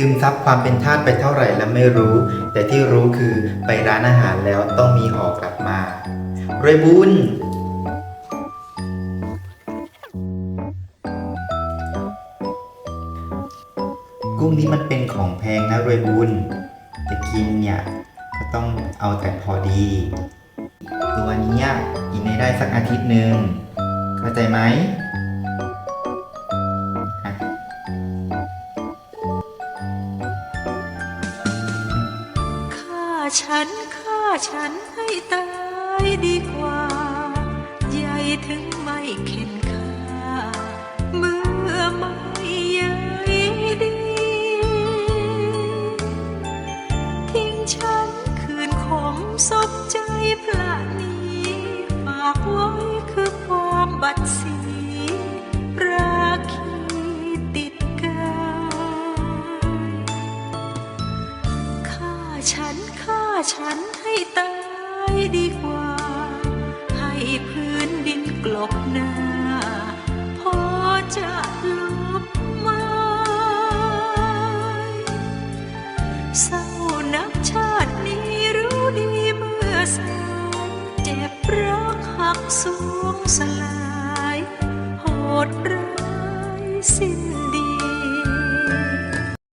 ซึมซับความเป็นทาสไปเท่าไหร่แล้วไม่รู้ แต่ที่รู้คือไปร้านอาหารแล้วต้องมีห่อกลับมารวยบุญกุ้งนี้มันเป็นของแพงนะรวยบุญจะกินเนี่ยก็ต้องเอาแต่พอดี ตัวนี้กินให้ได้สักอาทิตย์หนึ่งเข้าใจไหม ฉันฆ่าฉันให้ตายดีกว่าใหญ่ถึงไม่เข็นค่าเมื่อไม่ใยดี ทิ้งฉันคืนขมศพใจพระนี ฉันให้ตายดีกว่า ให้พื้นดินกลบหน้า พอจะลบไม้เศร้านักชาตินี้รู้ดีเมื่อสายเจ็บรักหักสวงสลาย โหดร้ายสิ้น